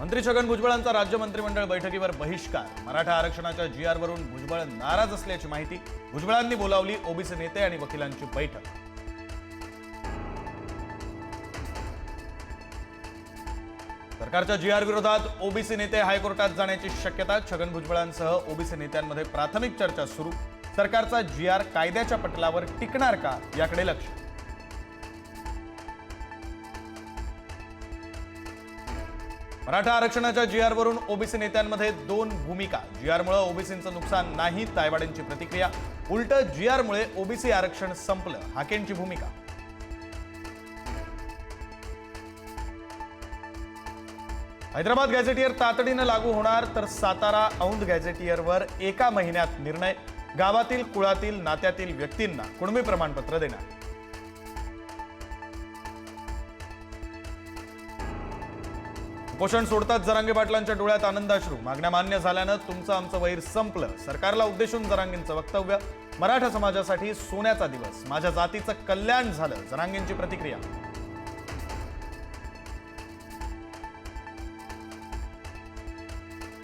मंत्री छगन भुजबळांचा राज्य मंत्रिमंडळ बैठकीवर बहिष्कार. मराठा आरक्षणाच्या जी आरवरून भुजबळ नाराज असल्याची माहिती भुजबळांनी बोलावली ओबीसी नेते आणि वकिलांची बैठक. सरकारच्या जी आर विरोधात ओबीसी नेते हायकोर्टात जाण्याची शक्यता छगन भुजबळांसह ओबीसी नेत्यांमध्ये प्राथमिक चर्चा सुरू. सरकारचा जी आर कायद्याच्या पटलावर टिकणार का याकडे लक्ष? मराठा आरक्षणाच्या जी आरवरून ओबीसी नेत्यांमध्ये दोन भूमिका. जी आरमुळे ओबीसींचं नुकसान नाही तायवाडेंची प्रतिक्रिया. उलट जी आरमुळे ओबीसी आरक्षण संपलं. हाकेंची भूमिका. हैदराबाद गॅझेटियर तातडीनं लागू होणार तर सातारा औंध गॅझेटियरवर एका महिन्यात निर्णय. गावातील कुळातील नात्यातील व्यक्तींना कुणबी प्रमाणपत्र देणार? उपोषण सोडताच जरांगे पाटलांच्या डोळ्यात आनंदाश्रू मागण्या मान्य झाल्यानं तुमचं आमचं वैर संपलं. सरकारला उद्देशून जरांगेंचं वक्तव्य. मराठा समाजासाठी सोन्याचा दिवस. माझ्या जातीचं कल्याण झालं. जरांगेंची प्रतिक्रिया.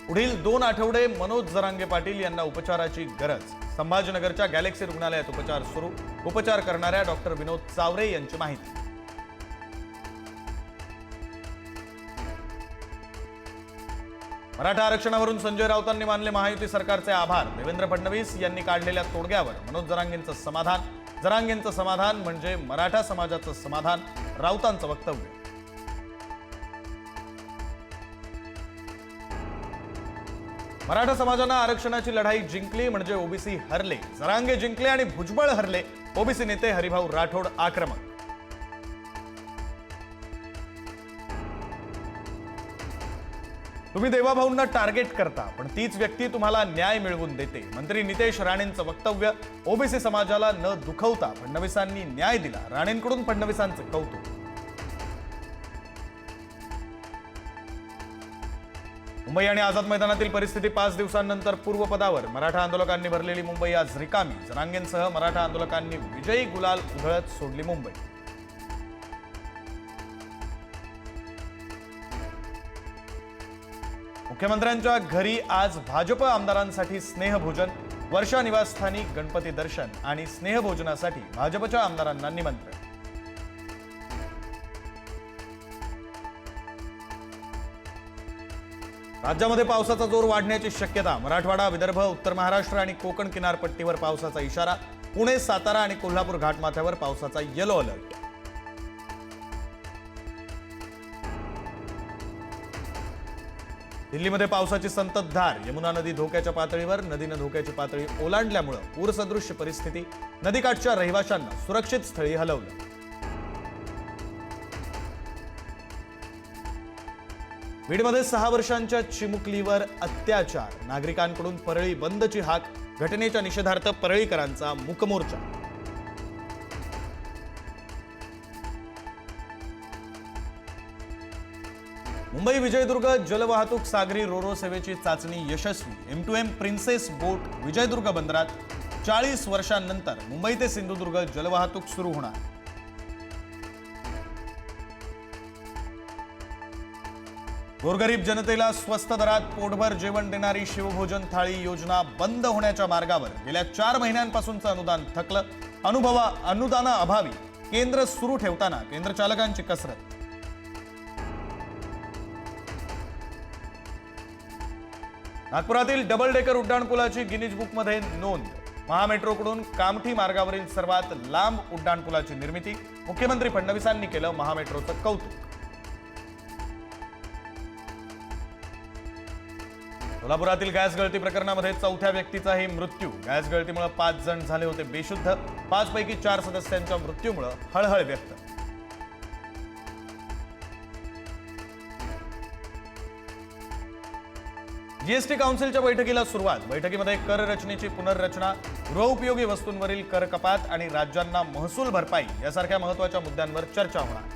पुढील दोन आठवडे मनोज जरांगे पाटील यांना उपचाराची गरज. संभाजीनगरच्या गॅलेक्सी रुग्णालयात उपचार सुरू. उपचार करणाऱ्या डॉक्टर विनोद चावरे यांची माहिती. मराठा आरक्षणावरून संजय राऊतांनी मानले महायुती सरकारचे आभार. देवेंद्र फडणवीस यांनी काढलेल्या तोडग्यावर मनोज जरांगेंचं समाधान. जरांगेंचं समाधान म्हणजे मराठा समाजाचं समाधान राऊतांचं वक्तव्य. मराठा समाजानं आरक्षणाची लढाई जिंकली म्हणजे ओबीसी हरले. जरांगे जिंकले आणि भुजबळ हरले. ओबीसी नेते हरिभाऊ राठोड आक्रमक तुम्ही देवाभाऊंना टार्गेट करता पण तीच व्यक्ती तुम्हाला न्याय मिळवून देते. मंत्री नितेश राणेंचं वक्तव्य ओबीसी समाजाला न दुखवता फडणवीसांनी न्याय दिला. राणेंकडून फडणवीसांचं कौतुक. मुंबई आणि आझाद मैदानातील परिस्थिती पाच दिवसांनंतर पूर्वपदावर. मराठा आंदोलकांनी भरलेली मुंबई आज रिकामी. जनांगेंसह मराठा आंदोलकांनी विजयी गुलाल उधळत सोडली मुंबई. मुख्यमंत्र्यांच्या घरी आज भाजप आमदारांसाठी स्नेहभोजन वर्षा निवासस्थानी गणपती दर्शन आणि स्नेहभोजनासाठी भाजपच्या आमदारांना निमंत्रण. राज्यामध्ये पावसाचा जोर वाढण्याची शक्यता मराठवाडा विदर्भ उत्तर महाराष्ट्र आणि कोकण किनारपट्टीवर पावसाचा इशारा पुणे सातारा आणि कोल्हापूर घाटमाथ्यावर पावसाचा येलो अलर्ट दिल्लीमध्ये पावसाची संततधार. यमुना नदी धोक्याच्या पातळीवर नदीनं धोक्याची पातळी ओलांडल्यामुळं पूरसदृश्य परिस्थिती. नदीकाठच्या रहिवाशांना सुरक्षित स्थळी हलवलं. बीडमध्ये सहा वर्षांच्या चिमुकलीवर अत्याचार. नागरिकांकडून परळी बंदची हाक. घटनेच्या निषेधार्थ परळीकरांचा मुकमोर्चा. मुंबई विजयदुर्ग जलवाहतूक सागरी रोरो सेवेची चाचणी यशस्वी. M two M princess boat Vijaydurg बंदरात चाळीस वर्षांनंतर मुंबई ते सिंधुदुर्ग जलवाहतूक सुरू होणार. गोरगरीब जनतेला स्वस्त दरात पोटभर जेवण देणारी शिवभोजन थाळी योजना बंद होण्याच्या मार्गावर गेल्या चार महिन्यांपासूनचं अनुदान थकलं. अनुभवा अनुदानाअभावी केंद्र सुरू ठेवताना केंद्र चालकांची कसरत. नागपुरातील डबल डेकर उड्डाणपुलाची गिनीज बुकमध्ये नोंद. महामेट्रोकडून कामठी मार्गावरील सर्वात लांब उड्डाणपुलाची निर्मिती मुख्यमंत्री फडणवीसांनी केलं महामेट्रोचं कौतुक. सोलापुरातील गॅस गळती प्रकरणामध्ये चौथ्या व्यक्तीचाही मृत्यू. गॅस गळतीमुळे पाच जण झाले होते बेशुद्ध. पाच पैकी चार सदस्यांच्या मृत्यूमुळे हळहळ व्यक्त. जीएसटी काउन्सिलच्या बैठकीला सुरुवात. बैठकीमध्ये कर रचनेची पुनर्रचना गृहउपयोगी वस्तूंवरील कर कपात आणि राज्यांना महसूल भरपाई यासारख्या महत्त्वाच्या मुद्द्यांवर चर्चा होणार.